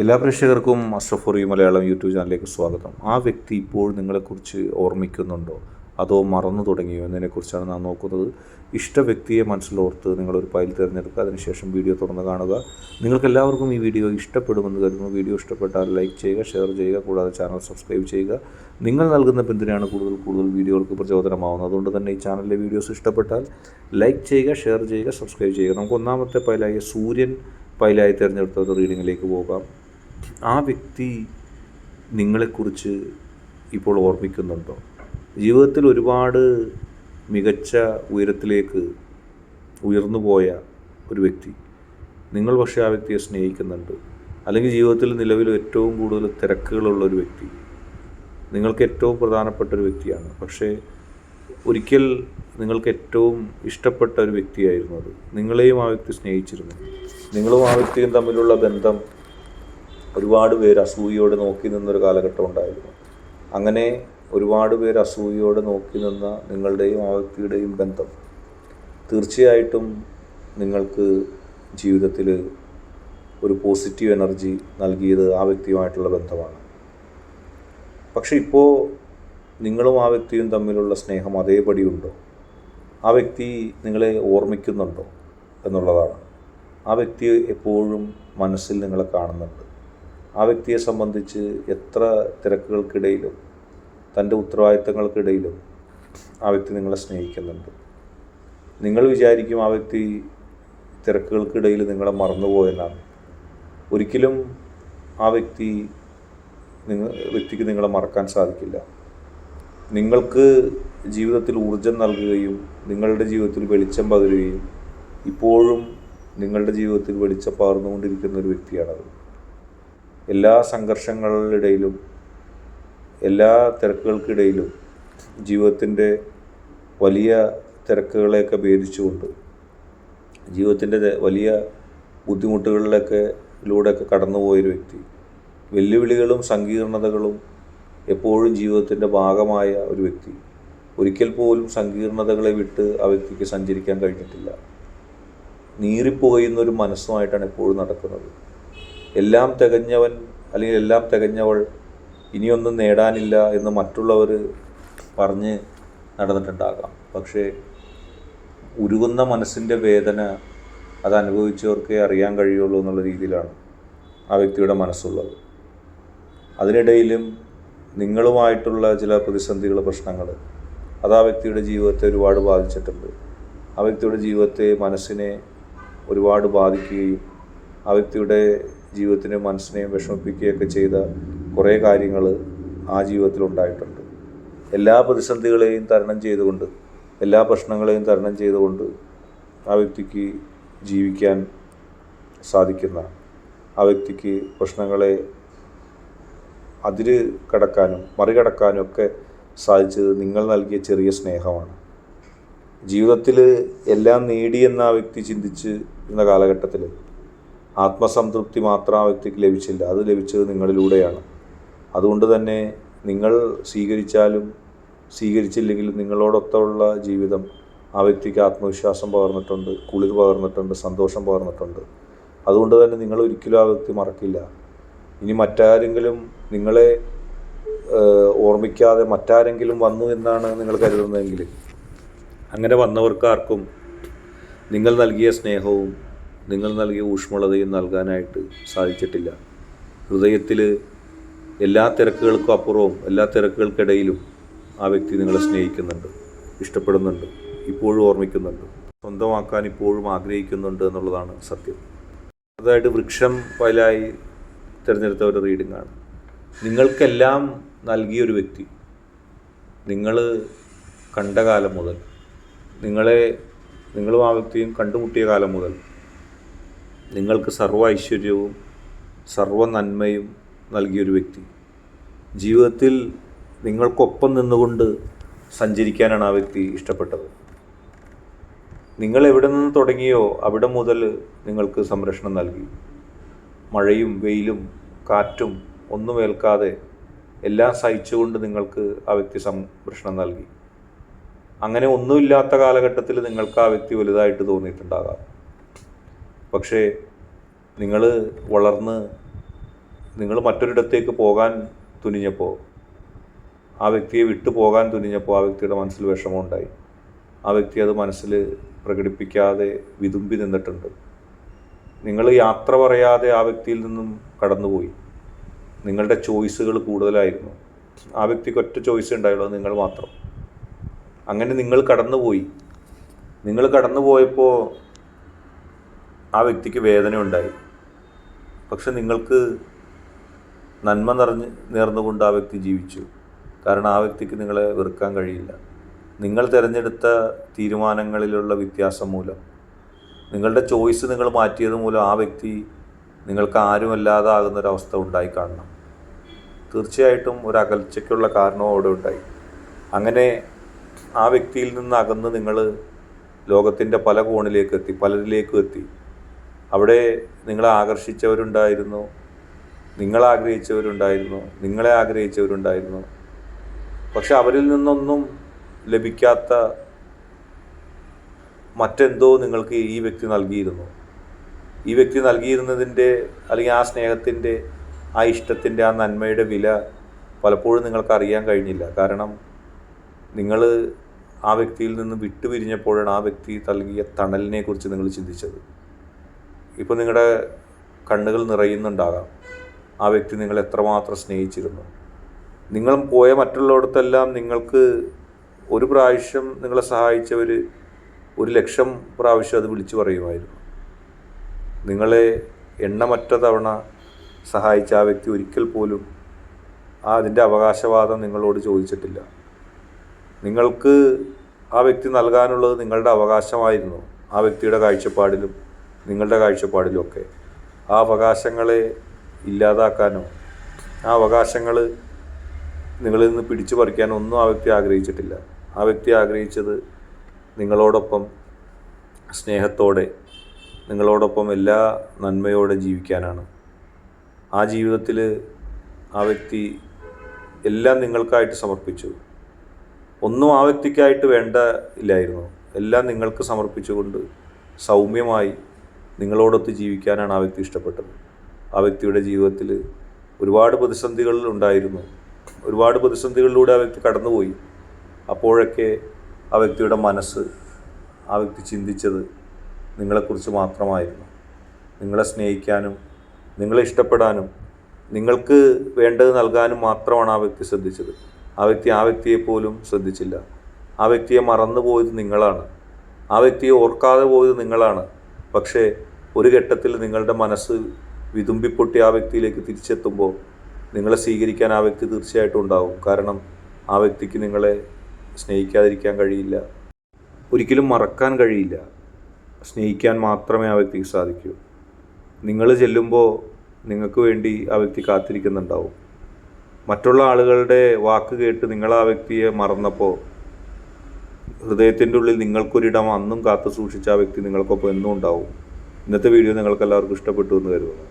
എല്ലാ പ്രേക്ഷകർക്കും അഷ്റഫുറി മലയാളം യൂട്യൂബ് ചാനലിലേക്ക് സ്വാഗതം. ആ വ്യക്തി ഇപ്പോൾ നിങ്ങളെക്കുറിച്ച് ഓർമ്മിക്കുന്നുണ്ടോ? അതോ മറന്നു തുടങ്ങിയോ എന്നതിനെക്കുറിച്ചാണ് നാം നോക്കുന്നത്. ഇഷ്ട വ്യക്തിയെ മനസ്സിലോർത്ത് നിങ്ങളൊരു ഫയൽ തിരഞ്ഞെടുക്കുക അതിനുശേഷം വീഡിയോ തുറന്ന് കാണുക. നിങ്ങൾക്ക് എല്ലാവർക്കും ഈ വീഡിയോ ഇഷ്ടപ്പെടുമെന്ന് കരുതുന്നു. വീഡിയോ ഇഷ്ടപ്പെട്ടാൽ ലൈക്ക് ചെയ്യുക ഷെയർ ചെയ്യുക കൂടാതെ ചാനൽ സബ്സ്ക്രൈബ് ചെയ്യുക. നിങ്ങൾ നൽകുന്ന പിന്തുണയാണ് കൂടുതൽ കൂടുതൽ വീഡിയോകൾക്ക് പ്രചോദനമാവുന്നത്. അതുകൊണ്ട് തന്നെ ഈ ചാനലിലെ വീഡിയോസ് ഇഷ്ടപ്പെട്ടാൽ ലൈക്ക് ചെയ്യുക ഷെയർ ചെയ്യുക സബ്സ്ക്രൈബ് ചെയ്യുക. നമുക്ക് ഒന്നാമത്തെ ഫയലായ സൂര്യൻ ഫയലായി തിരഞ്ഞെടുത്ത റീഡിങ്ങിലേക്ക് പോകാം. ആ വ്യക്തി നിങ്ങളെക്കുറിച്ച് ഇപ്പോൾ ഓർമ്മിക്കുന്നുണ്ടോ? ജീവിതത്തിൽ ഒരുപാട് മികച്ച ഉയരത്തിലേക്ക് ഉയർന്നു പോയ ഒരു വ്യക്തി. നിങ്ങൾ പക്ഷേ ആ വ്യക്തിയെ സ്നേഹിക്കുന്നുണ്ട്. അല്ലെങ്കിൽ ജീവിതത്തിൽ നിലവിൽ ഏറ്റവും കൂടുതൽ തിരക്കുകളുള്ള ഒരു വ്യക്തി. നിങ്ങൾക്ക് ഏറ്റവും പ്രധാനപ്പെട്ട ഒരു വ്യക്തിയാണ്. പക്ഷേ ഒരിക്കൽ നിങ്ങൾക്ക് ഏറ്റവും ഇഷ്ടപ്പെട്ട ഒരു വ്യക്തിയായിരുന്നു അത്. നിങ്ങളെയും ആ വ്യക്തി സ്നേഹിച്ചിരുന്നു. നിങ്ങളും ആ വ്യക്തിയും തമ്മിലുള്ള ബന്ധം ഒരുപാട് പേര് അസൂയയോടെ നോക്കി നിന്നൊരു കാലഘട്ടം ഉണ്ടായിരുന്നു. അങ്ങനെ ഒരുപാട് പേര് അസൂയയോടെ നോക്കി നിന്ന നിങ്ങളുടെയും ആ വ്യക്തിയുടെയും ബന്ധം തീർച്ചയായിട്ടും നിങ്ങൾക്ക് ജീവിതത്തിൽ ഒരു പോസിറ്റീവ് എനർജി നൽകിയത് ആ വ്യക്തിയുമായിട്ടുള്ള ബന്ധമാണ്. പക്ഷെ ഇപ്പോൾ നിങ്ങളും ആ വ്യക്തിയും തമ്മിലുള്ള സ്നേഹം അതേപടി ഉണ്ടോ? ആ വ്യക്തി നിങ്ങളെ ഓർമ്മിക്കുന്നുണ്ടോ എന്നുള്ളതാണ്. ആ വ്യക്തി എപ്പോഴും മനസ്സിൽ നിങ്ങളെ കാണുന്നുണ്ട്. ആ വ്യക്തിയെ സംബന്ധിച്ച് എത്ര തിരക്കുകൾക്കിടയിലും തന്റെ ഉത്തരവാദിത്തങ്ങൾക്കിടയിലും ആ വ്യക്തി നിങ്ങളെ സ്നേഹിക്കുന്നുണ്ട്. നിങ്ങൾ വിചാരിക്കും ആ വ്യക്തി തിരക്കുകൾക്കിടയിൽ നിങ്ങളെ മറന്നുപോയെന്നാണ്. ഒരിക്കലും ആ വ്യക്തി നിങ്ങൾ വ്യക്തിക്ക് നിങ്ങളെ മറക്കാൻ സാധിക്കില്ല. നിങ്ങൾക്ക് ജീവിതത്തിൽ ഊർജം നൽകുകയും നിങ്ങളുടെ ജീവിതത്തിൽ വെളിച്ചം പകരുകയും ഇപ്പോഴും നിങ്ങളുടെ ജീവിതത്തിൽ വെളിച്ചം പകർന്നുകൊണ്ടിരിക്കുന്ന ഒരു വ്യക്തിയാണത്. എല്ലാ സംഘർഷങ്ങളിടയിലും എല്ലാ തിരക്കുകൾക്കിടയിലും ജീവിതത്തിന്റെ വലിയ തിരക്കുകളെയൊക്കെ ഭേദിച്ചുകൊണ്ട് ജീവിതത്തിന്റെ വലിയ ബുദ്ധിമുട്ടുകളിലൊക്കെ ലൂടെയൊക്കെ കടന്നുപോയൊരു വ്യക്തി വെല്ലുവിളികളും സങ്കീർണതകളും എപ്പോഴും ജീവിതത്തിന്റെ ഭാഗമായ ഒരു വ്യക്തി ഒരിക്കൽ പോലും സങ്കീർണതകളെ വിട്ട് ആ വ്യക്തിക്ക് സഞ്ചരിക്കാൻ കഴിഞ്ഞിട്ടില്ല. നീറിപ്പോയുന്നൊരു മനസ്സുമായിട്ടാണ് എപ്പോഴും നടക്കുന്നത്. എല്ലാം തികഞ്ഞവൻ അല്ലെങ്കിൽ എല്ലാം തികഞ്ഞവൾ ഇനിയൊന്നും നേടാനില്ല എന്ന് മറ്റുള്ളവർ പറഞ്ഞ് നടന്നിട്ടുണ്ടാകാം. പക്ഷേ ഉരുകുന്ന മനസ്സിന്റെ വേദന അത് അനുഭവിച്ചവർക്കേ അറിയാൻ കഴിയുള്ളൂ എന്നുള്ള രീതിയിലാണ് ആ വ്യക്തിയുടെ മനസ്സുള്ളത്. അതിനിടയിലും നിങ്ങളുമായിട്ടുള്ള ചില പ്രതിസന്ധികൾ പ്രശ്നങ്ങൾ അത് ആ വ്യക്തിയുടെ ജീവിതത്തെ ഒരുപാട് ബാധിച്ചിട്ടുണ്ട്. ആ വ്യക്തിയുടെ ജീവിതത്തെ മനസ്സിനെ ഒരുപാട് ബാധിക്കുകയും ആ വ്യക്തിയുടെ ജീവിതത്തിനെ മനസ്സിനെയും വിഷമിപ്പിക്കുകയൊക്കെ ചെയ്ത കുറേ കാര്യങ്ങൾ ആ ജീവിതത്തിൽ ഉണ്ടായിട്ടുണ്ട്. എല്ലാ പ്രതിസന്ധികളെയും തരണം ചെയ്തുകൊണ്ട് എല്ലാ പ്രശ്നങ്ങളെയും തരണം ചെയ്തുകൊണ്ട് ആ വ്യക്തിക്ക് ജീവിക്കാൻ സാധിക്കുന്ന ആ വ്യക്തിക്ക് പ്രശ്നങ്ങളെ അതിര് കടക്കാനും മറികടക്കാനും ഒക്കെ സാധിച്ചത് നിങ്ങൾ നൽകിയ ചെറിയ സ്നേഹമാണ്. ജീവിതത്തിൽ എല്ലാം നേടിയെന്ന ആ വ്യക്തി ചിന്തിച്ച് ഇരുന്ന കാലഘട്ടത്തിൽ ആത്മസംതൃപ്തി മാത്രം ആ വ്യക്തിക്ക് ലഭിച്ചില്ല. അത് ലഭിച്ചത് നിങ്ങളിലൂടെയാണ്. അതുകൊണ്ട് തന്നെ നിങ്ങൾ സ്വീകരിച്ചാലും സ്വീകരിച്ചില്ലെങ്കിലും നിങ്ങളോടൊത്തുള്ള ജീവിതം ആ വ്യക്തിക്ക് ആത്മവിശ്വാസം പകർന്നിട്ടുണ്ട് കുളിർ പകർന്നിട്ടുണ്ട് സന്തോഷം പകർന്നിട്ടുണ്ട്. അതുകൊണ്ട് തന്നെ നിങ്ങൾ ഒരിക്കലും ആ വ്യക്തി മറക്കില്ല. ഇനി മറ്റാരെങ്കിലും നിങ്ങളെ ഓർമ്മിക്കാതെ മറ്റാരെങ്കിലും വന്നു എന്നാണ് നിങ്ങൾ കരുതുന്നതെങ്കിൽ അങ്ങനെ വന്നവർക്കാർക്കും നിങ്ങൾ നൽകിയ സ്നേഹവും നിങ്ങൾ നൽകിയ ഊഷ്മളതയും നൽകാനായിട്ട് സാധിച്ചിട്ടില്ല. ഹൃദയത്തിൽ എല്ലാ തിരക്കുകൾക്കും അപ്പുറവും എല്ലാ തിരക്കുകൾക്കിടയിലും ആ വ്യക്തി നിങ്ങളെ സ്നേഹിക്കുന്നുണ്ട് ഇഷ്ടപ്പെടുന്നുണ്ട് ഇപ്പോഴും ഓർമ്മിക്കുന്നുണ്ട് സ്വന്തമാക്കാൻ ഇപ്പോഴും ആഗ്രഹിക്കുന്നുണ്ട് എന്നുള്ളതാണ് സത്യം. അതായത് വൃക്ഷം ഫയലായി തിരഞ്ഞെടുത്ത ഒരു റീഡിംഗ് ആണ്. നിങ്ങൾക്കെല്ലാം നൽകിയൊരു വ്യക്തി നിങ്ങൾ കണ്ട കാലം മുതൽ നിങ്ങളെ നിങ്ങളും ആ വ്യക്തിയും കണ്ടുമുട്ടിയ കാലം മുതൽ നിങ്ങൾക്ക് സർവ ഐശ്വര്യവും സർവ നന്മയും നൽകിയൊരു വ്യക്തി. ജീവിതത്തിൽ നിങ്ങൾക്കൊപ്പം നിന്നുകൊണ്ട് സഞ്ചരിക്കാനാണ് ആ വ്യക്തി ഇഷ്ടപ്പെട്ടത്. നിങ്ങൾ എവിടെ നിന്ന് തുടങ്ങിയോ അവിടെ മുതൽ നിങ്ങൾക്ക് സംരക്ഷണം നൽകി. മഴയും വെയിലും കാറ്റും ഒന്നും ഏൽക്കാതെ എല്ലാം സഹിച്ചുകൊണ്ട് നിങ്ങൾക്ക് ആ വ്യക്തി സംരക്ഷണം നൽകി. അങ്ങനെ ഒന്നുമില്ലാത്ത കാലഘട്ടത്തിൽ നിങ്ങൾക്ക് ആ വ്യക്തി വലുതായിട്ട് തോന്നിയിട്ടുണ്ടാകാം. പക്ഷേ നിങ്ങൾ വളർന്ന് നിങ്ങൾ മറ്റൊരിടത്തേക്ക് പോകാൻ തുനിഞ്ഞപ്പോൾ ആ വ്യക്തിയെ വിട്ടു പോകാൻ തുനിഞ്ഞപ്പോൾ ആ വ്യക്തിയുടെ മനസ്സിൽ വിഷമമുണ്ടായി. ആ വ്യക്തി അത് മനസ്സിൽ പ്രകടിപ്പിക്കാതെ വിതുമ്പി നിന്നിട്ടുണ്ട്. നിങ്ങൾ യാത്ര പറയാതെ ആ വ്യക്തിയിൽ നിന്നും കടന്നുപോയി. നിങ്ങളുടെ ചോയ്സുകൾ കൂടുതലായിരുന്നു. ആ വ്യക്തിക്ക് ഒറ്റ ചോയ്സ് ഉണ്ടായുള്ളൂ നിങ്ങൾ മാത്രം. അങ്ങനെ നിങ്ങൾ കടന്നുപോയി. നിങ്ങൾ കടന്നുപോയപ്പോൾ ആ വ്യക്തിക്ക് വേദന ഉണ്ടായി പക്ഷെ നിങ്ങൾക്ക് നന്മ നിറഞ്ഞ് നേർന്നുകൊണ്ട് ആ വ്യക്തി ജീവിച്ചു. കാരണം ആ വ്യക്തിക്ക് നിങ്ങളെ വെറുക്കാൻ കഴിയില്ല. നിങ്ങൾ തിരഞ്ഞെടുത്ത തീരുമാനങ്ങളിലുള്ള വ്യത്യാസം മൂലം. നിങ്ങളുടെ ചോയ്സ് നിങ്ങൾ മാറ്റിയത് മൂലം ആ വ്യക്തി നിങ്ങൾക്ക് ആരുമല്ലാതാകുന്ന ഒരവസ്ഥ ഉണ്ടായി കാണണം. തീർച്ചയായിട്ടും ഒരു അകൽച്ചയ്ക്കുള്ള കാരണവും അവിടെ ഉണ്ടായി. അങ്ങനെ ആ വ്യക്തിയിൽ നിന്ന് അകന്ന് നിങ്ങൾ ലോകത്തിന്റെ പല കോണിലേക്ക് എത്തി പലരിലേക്കും എത്തി. അവിടെ നിങ്ങളെ ആകർഷിച്ചവരുണ്ടായിരുന്നു. നിങ്ങൾ ആഗ്രഹിച്ചവരുണ്ടായിരുന്നു. നിങ്ങളെ ആഗ്രഹിച്ചവരുണ്ടായിരുന്നു. പക്ഷെ അവരിൽ നിന്നൊന്നും ലഭിക്കാത്ത മറ്റെന്തോ നിങ്ങൾക്ക് ഈ വ്യക്തി നൽകിയിരുന്നു. ഈ വ്യക്തി നൽകിയിരുന്നതിന്റെ അല്ലെങ്കിൽ ആ സ്നേഹത്തിന്റെ ആ ഇഷ്ടത്തിന്റെ ആ നന്മയുടെ വില പലപ്പോഴും നിങ്ങൾക്ക് അറിയാൻ കഴിഞ്ഞില്ല. കാരണം നിങ്ങൾ ആ വ്യക്തിയിൽ നിന്ന് വിട്ടുപിരിഞ്ഞപ്പോഴാണ് ആ വ്യക്തി നൽകിയ തണലിനെക്കുറിച്ച് നിങ്ങൾ ചിന്തിച്ചത്. ഇപ്പോൾ നിങ്ങളുടെ കണ്ണുകൾ നിറയുന്നുണ്ടാകാം. ആ വ്യക്തി നിങ്ങൾ എത്രമാത്രം സ്നേഹിച്ചിരുന്നു. നിങ്ങൾ പോയ മറ്റുള്ളിടത്തെല്ലാം നിങ്ങൾക്ക് ഒരു പ്രാവശ്യം നിങ്ങളെ സഹായിച്ചവർ ഒരു ലക്ഷം പ്രാവശ്യം അത് വിളിച്ചു പറയുമായിരുന്നു. നിങ്ങളെ എണ്ണമറ്റ തവണ സഹായിച്ച ആ വ്യക്തി ഒരിക്കൽ പോലും ആ അതിന്റെ അവകാശവാദം നിങ്ങളോട് ചോദിച്ചിട്ടില്ല. നിങ്ങൾക്ക് ആ വ്യക്തി നൽകാനുള്ളത് നിങ്ങളുടെ അവകാശമായിരുന്നു. ആ വ്യക്തിയുടെ കാഴ്ചപ്പാടിലും നിങ്ങളുടെ കാഴ്ചപ്പാടിലൊക്കെ ആ അവകാശങ്ങളെ ഇല്ലാതാക്കാനോ ആ അവകാശങ്ങൾ നിങ്ങളിൽ നിന്ന് പിടിച്ചു പറിക്കാനോ ഒന്നും ആ വ്യക്തി ആഗ്രഹിച്ചിട്ടില്ല. ആ വ്യക്തി ആഗ്രഹിച്ചത് നിങ്ങളോടൊപ്പം സ്നേഹത്തോടെ നിങ്ങളോടൊപ്പം എല്ലാ നന്മയോടെ ജീവിക്കാനാണ്. ആ ജീവിതത്തിൽ ആ വ്യക്തി എല്ലാം നിങ്ങൾക്കായിട്ട് സമർപ്പിച്ചു. ഒന്നും ആ വ്യക്തിക്കായിട്ട് വേണ്ട ഇല്ലായിരുന്നു. എല്ലാം നിങ്ങൾക്ക് സമർപ്പിച്ചുകൊണ്ട് സൗമ്യമായി നിങ്ങളോടൊത്ത് ജീവിക്കാനാണ് ആ വ്യക്തി ഇഷ്ടപ്പെട്ടത്. ആ വ്യക്തിയുടെ ജീവിതത്തിൽ ഒരുപാട് പ്രതിസന്ധികൾ ഉണ്ടായിരുന്നു. ഒരുപാട് പ്രതിസന്ധികളിലൂടെ ആ വ്യക്തി കടന്നുപോയി. അപ്പോഴൊക്കെ ആ വ്യക്തിയുടെ മനസ്സ് ആ വ്യക്തി ചിന്തിച്ചത് നിങ്ങളെക്കുറിച്ച് മാത്രമായിരുന്നു. നിങ്ങളെ സ്നേഹിക്കാനും നിങ്ങളെ ഇഷ്ടപ്പെടാനും നിങ്ങൾക്ക് വേണ്ടത് നൽകാനും മാത്രമാണ് ആ വ്യക്തി ശ്രദ്ധിച്ചത്. ആ വ്യക്തി ആ വ്യക്തിയെ പോലും ശ്രദ്ധിച്ചില്ല. ആ വ്യക്തിയെ മറന്നു പോയത് നിങ്ങളാണ്. ആ വ്യക്തിയെ ഓർക്കാതെ പോയത് നിങ്ങളാണ്. പക്ഷേ ഒരു ഘട്ടത്തിൽ നിങ്ങളുടെ മനസ്സ് വിതുമ്പിപ്പൊട്ടി ആ വ്യക്തിയിലേക്ക് തിരിച്ചെത്തുമ്പോൾ നിങ്ങളെ സ്വീകരിക്കാൻ ആ വ്യക്തി തീർച്ചയായിട്ടും ഉണ്ടാവും. കാരണം ആ വ്യക്തിക്ക് നിങ്ങളെ സ്നേഹിക്കാതിരിക്കാൻ കഴിയില്ല. ഒരിക്കലും മറക്കാൻ കഴിയില്ല. സ്നേഹിക്കാൻ മാത്രമേ ആ വ്യക്തിക്ക് സാധിക്കൂ. നിങ്ങൾ ചെല്ലുമ്പോൾ നിങ്ങൾക്ക് വേണ്ടി ആ വ്യക്തി കാത്തിരിക്കുന്നുണ്ടാവും. മറ്റുള്ള ആളുകളുടെ വാക്ക് കേട്ട് നിങ്ങൾ ആ വ്യക്തിയെ മറന്നപ്പോൾ ഹൃദയത്തിന്റെ ഉള്ളിൽ നിങ്ങൾക്കൊരിടം അന്നും കാത്തു സൂക്ഷിച്ച ആ വ്യക്തി നിങ്ങൾക്കൊപ്പം എന്നും ഉണ്ടാവും. ഇന്നത്തെ വീഡിയോ നിങ്ങൾക്ക് എല്ലാവർക്കും ഇഷ്ടപ്പെട്ടു എന്ന് കരുതുന്നു.